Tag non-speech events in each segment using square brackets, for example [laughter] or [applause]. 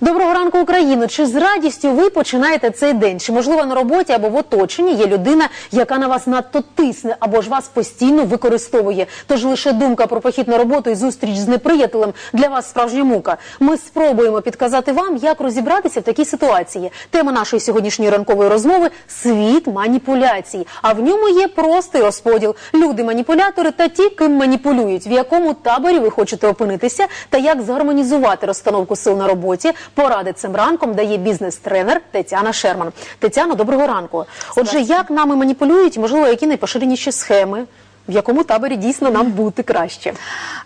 Доброго ранку, Україно! Чи з радістю ви починаєте цей день? Чи можливо на роботі або в оточенні є людина, яка на вас надто тисне, або ж вас постійно використовує? Тож лише думка про похід на роботу і зустріч з неприятелем для вас справжня мука. Ми спробуємо підказати вам, як розібратися в такій ситуації. Тема нашої сьогоднішньої ранкової розмови світ маніпуляцій. А в ньому є простий розподіл: люди маніпулятори та ті, ким маніпулюють. В якому таборі ви хочете опинитися, та як згармонізувати розстановку сил на роботі. Поради цим ранком дає бізнес-тренер Тетяна Шерман. Тетяно, доброго ранку. Отже, як нами маніпулюють, і, можливо, які найпоширеніші схеми, в якому таборі дійсно нам бути краще?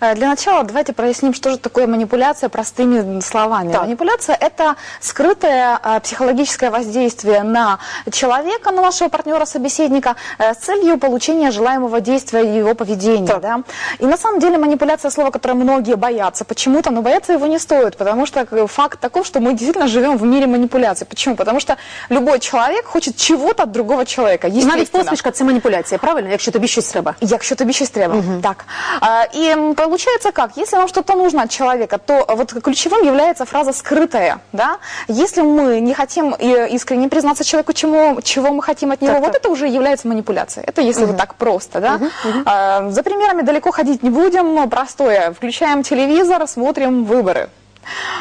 Э, Для начала давайте проясним, что же такое манипуляция простыми словами. Так. Манипуляция – это скрытое э, психологическое воздействие на человека, на вашего партнера, собеседника, э, с целью получения желаемого действия и его поведения. Так. Да? И на самом деле манипуляция – слово, которое многие боятся почему-то, но бояться его не стоит, потому что э, факт таков, что мы действительно живем в мире манипуляций. Почему? Потому что любой человек хочет чего-то от другого человека. Навіть естественно. посмішка це маніпуляція, правильно? Якщо тобі щось треба. Якщо тобі щось треба. Так. А, и получается как? Если вам что-то нужно от человека, то вот ключевым является фраза «скрытая». Да? Если мы не хотим э, искренне признаться человеку, чему, чего мы хотим от него, Так, вот так. это уже является манипуляцией. Это если вот так просто. Да? А, за примерами далеко ходить не будем. Простое. Включаем телевизор, смотрим выборы.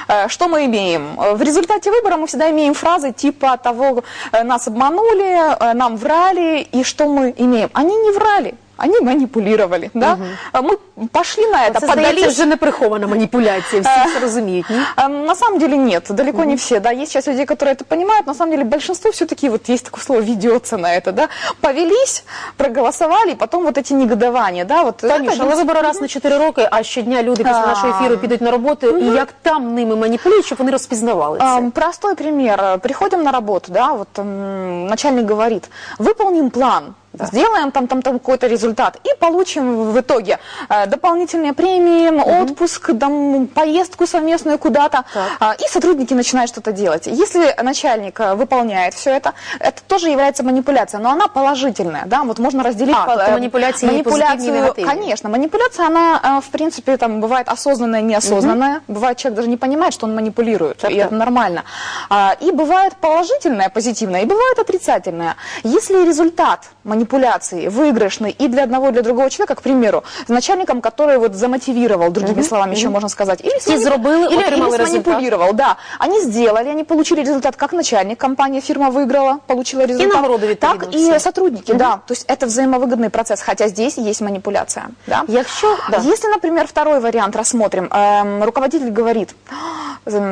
Э, Что мы имеем? В результате выбора мы всегда имеем фразы типа того, э, нас обманули, нам врали, и что мы имеем? Они не врали, они манипулировали, да? Э, Мы пошли на это, Це здається поддались. вже не прихована маніпуляція. Всі це розуміють. Ні? Э, На самом деле нет, далеко не все, да, есть часть людей, которые это понимают, на самом деле большинство все-таки, вот есть такое слово, ведется на это, да, повелись, проголосовали, и потом вот эти негодования, да, вот. это Танюш, один але из- вибори раз на 4 роки, а щодня люди після А. нашого ефіру підуть на роботу. І як там ними маніпулюють, щоб вони розпізнавали це? Ам, Простой пример. Э, Приходим на работу, да, вот м, начальник говорит, выполним план, сделаем там, там, там какой-то результат и получим в итоге э, дополнительные премии, отпуск, там, поездку совместную куда-то. Так. А, и сотрудники начинают что-то делать. Если начальник э, выполняет все это, это тоже является манипуляцией, но она положительная, да, вот можно разделить А, по- тобто э, манипуляції є позитивні і негативні. Конечно, манипуляция, она, э, в принципе, там бывает осознанная, неосознанная. Бывает, человек даже не понимает, что он манипулирует, Так, и так. это нормально. А, И бывает положительное, позитивное, и бывает отрицательное. Если результат манипуляции выигрышный и для одного, и для другого человека, к примеру, с начальником, который вот замотивировал, другими словами еще можно сказать, или, И зробили, или, отримали или результат. сманипулировал, да. Они сделали, они получили результат, как начальник, компания, фирма выиграла, получила результат. нагороду Так відповідно и всі. сотрудники, да. То есть это взаимовыгодный процесс, хотя здесь есть манипуляция, да. Якщо да. Если, например, второй вариант рассмотрим, эм, руководитель говорит эм,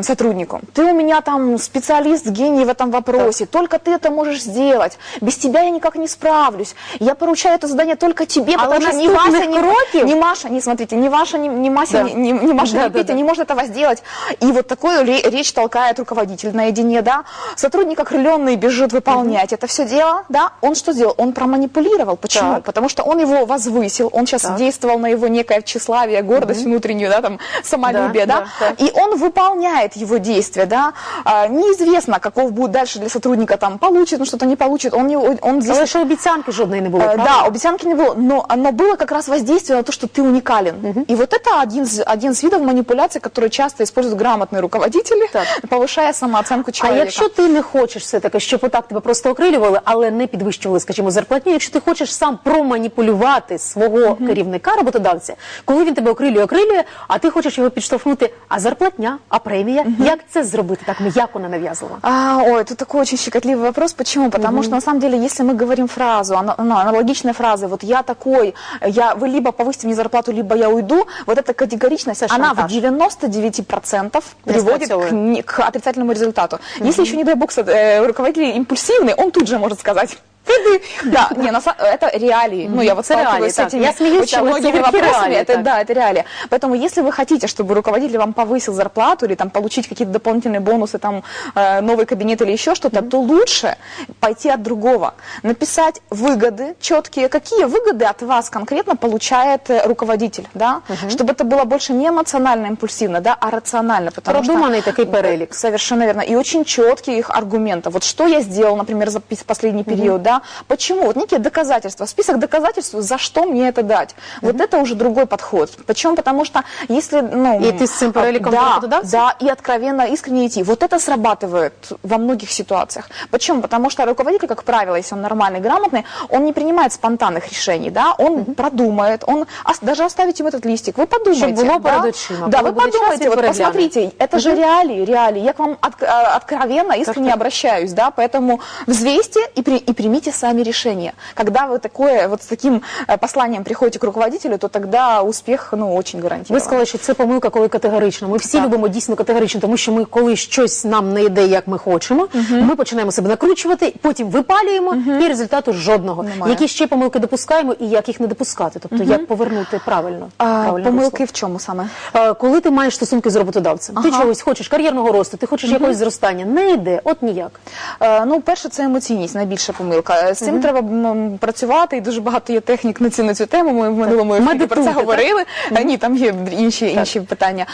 сотруднику, ты у меня там специалист, гений в этом вопросе, только ты это можешь сделать, без тебя я никак не справлюсь, я поручаю это задание только тебе, А потому что ни Вася, наступных ни, кроків? ни Маша, не смотрите, ни Ваша, ни, ни Мася, Да. ни, ни- ни Маша, Да, ни да, Петя да. не может этого сделать. И вот такую ре- речь толкает руководитель наедине, да, сотрудник окрыленный бежит выполнять это все дело, да, он что сделал? Он проманипулировал, почему? Так. Потому что он его возвысил, он сейчас Так. действовал на его некое тщеславие, гордость внутреннюю, да, там, самолюбие, Да, да, да, так. и он выполняет его действия, да, А, неизвестно, каков будет дальше для сотрудника, там, получит он что-то, не получит, он, не, он здесь... Але ще обіцянки жодної не було. Э, правильно? Да, обещанки не было, но оно было как раз воздействие на то, что ты уникален. И вот это один из, один из видов манипуляций, которые часто используют грамотные руководители, Так. [laughs] повышая самооценку А человека. якщо ти не хочеш все-таки, щоб отак тебе просто окрилювали, але не підвищували, скажімо, зарплатню, якщо ти хочеш сам проманіпулювати свого керівника, роботодавця, коли він тебе окрилює, окрилює, а ти хочеш його підштовхнути, а зарплатня, а премія, як це зробити так м'яко ненав'язливо? А, ой, это такой очень щекотливый вопрос. Почему? Потому что на самом деле, если мы говорим фразу, ана- ну, фраза, вот я такой, я, вы либо повысите мне зарплату, либо я уйду, вот эта категоричность, Это она в шантаж. 99% приводит к, не- к отрицательному результату. Если еще, не дай бог, со- э, руководитель импульсивный, он тут же может сказать. [laughs] Да, не, на это реалии. Ну, я вот сталкиваюсь с этими Я смеюсь, что многими вопросами. Это, да, это реалии. Поэтому, если вы хотите, чтобы руководитель вам повысил зарплату или там получить какие-то дополнительные бонусы, там э, новый кабинет или еще что-то, то лучше пойти от другого, написать выгоды четкие, какие выгоды от вас конкретно получает э, руководитель, да, чтобы это было больше не эмоционально, импульсивно, да, а рационально, Продуманный такой перелик. Совершенно верно. И очень четких аргументов. Вот что я сделал, например, за последний период, да, да? Почему? Вот некие доказательства, список доказательств, за что мне это дать. Вот это уже другой подход. Почему? Потому что если, ну... И ты с этим переликом да, работодавцев? да, и откровенно, искренне идти. Вот это срабатывает во многих ситуациях. Почему? Потому что руководитель, как правило, если он нормальный, грамотный, он не принимает спонтанных решений, да, он продумает, он даже оставить ему этот листик, вы подумайте. Було да? Да, вы подумайте, вот посмотрите, это же реалии, реалии. Я к вам от- а, откровенно, искренне обращаюсь, да, поэтому взвесьте и, при- и примите сами решение. Когда вы такое, вот с таким э, посланием приходите к руководителю, то тогда успех, ну, очень Ви гарантирован. сказали, що це помилка, коли категорично. Ми всі Так. любимо дійсно категорично, тому що ми, коли щось нам не йде, як ми хочемо, ми починаємо себе накручувати, потім випалюємо, і результату жодного. Немає. Які ще помилки допускаємо і як їх не допускати? Тобто як повернути правильно? А, помилки русло? в чому саме? Е, Коли ти маєш стосунки з роботодавцем, ти чогось хочеш кар'єрного росту, ти хочеш якогось зростання, не йде, от ніяк. Е, Ну, перше, це емоційність, найбільша помилка. З цим треба м, працювати, і дуже багато є технік на цю, на цю тему. Ми в минулому ефірі про Медитуйте, це так? говорили. Е, Ні, там є інші, інші питання.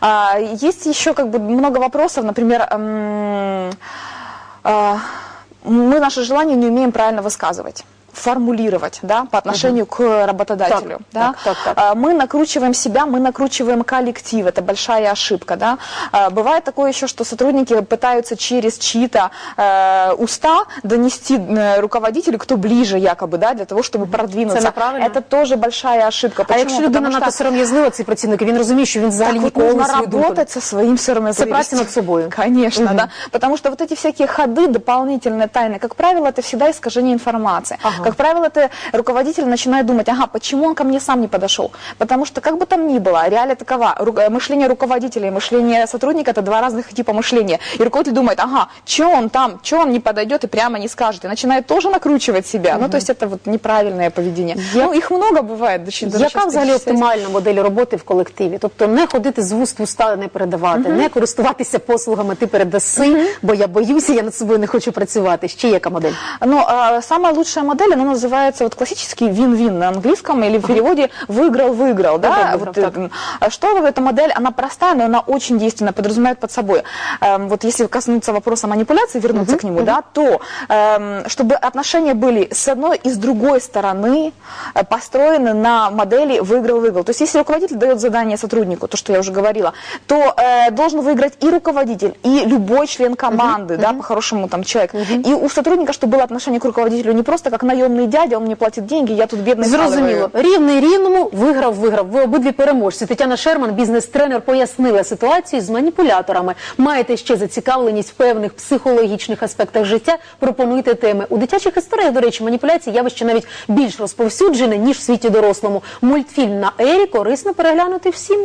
А, Есть еще как бы много вопросов, например, м, а, мы наши желания не умеем правильно высказывать формулировать, да, по отношению к работодателю, Так, да. так, так, так. А, Мы накручиваем себя, мы накручиваем коллектив, это большая ошибка, да. А, Бывает такое еще, что сотрудники пытаются через чьи-то э, уста донести э, руководителю, кто ближе якобы, да, для того, чтобы продвинуться. Это неправильно. Это тоже большая ошибка. А Почему? якщо людина Потому надто что сором'язлива, цей працівник, і він розуміє, що він взагалі так вот ніколи нужно свою думку. работать со своим сыромятливостью. Это праця над собой. Конечно, да. Потому что вот эти всякие ходы, дополнительные тайны, как правило, это всегда искажение информации. Ага. Как правило, это руководитель начинает думать, ага, почему он ко мне сам не подошел? Потому что, как бы там ни было, реалия такова, ру- э, мышление руководителя и мышление сотрудника – это два разных типа мышления. И руководитель думает, ага, что он там, что он не подойдет и прямо не скажет. И начинает тоже накручивать себя. Ну, то есть это вот неправильное поведение. Я- Ну, их много бывает. до щ- даже Яка взагалі оптимальна модель роботи в колективі? Тобто не ходити з вуст в уста, не передавати, не користуватися послугами ти передаси, бо я боюся, я над собою не хочу працювати. Ще яка модель? Но а, самая лучшая модель, она называется вот классический вин-вин на английском или в переводе выиграл-выиграл, да? Выиграл-выиграл, Вот, так. а что эта модель, она простая, но она очень действенная, подразумевает под собой. Эм, вот если коснуться вопроса манипуляции, вернуться к нему, да, то эм, чтобы отношения были с одной и с другой стороны э, построены на модели выиграл-выиграл. То есть если руководитель дает задание сотруднику, то, что я уже говорила, то э, должен выиграть и руководитель, и любой член команды, да, по-хорошему там человек. И у сотрудника, чтобы было отношение к руководителю не просто как наемный дядя, он мне платит деньги, я тут бедный Зрозуміло, вкалываю. рівний рівному виграв, виграв. Ви обидві переможці. Тетяна Шерман, бізнес-тренер, пояснила ситуацію з маніпуляторами. Маєте ще зацікавленість в певних психологічних аспектах життя? Пропонуйте теми у дитячих історіях. До речі, маніпуляції явище навіть більш розповсюджене ніж в світі дорослому. Мультфільм на ері корисно переглянути всім.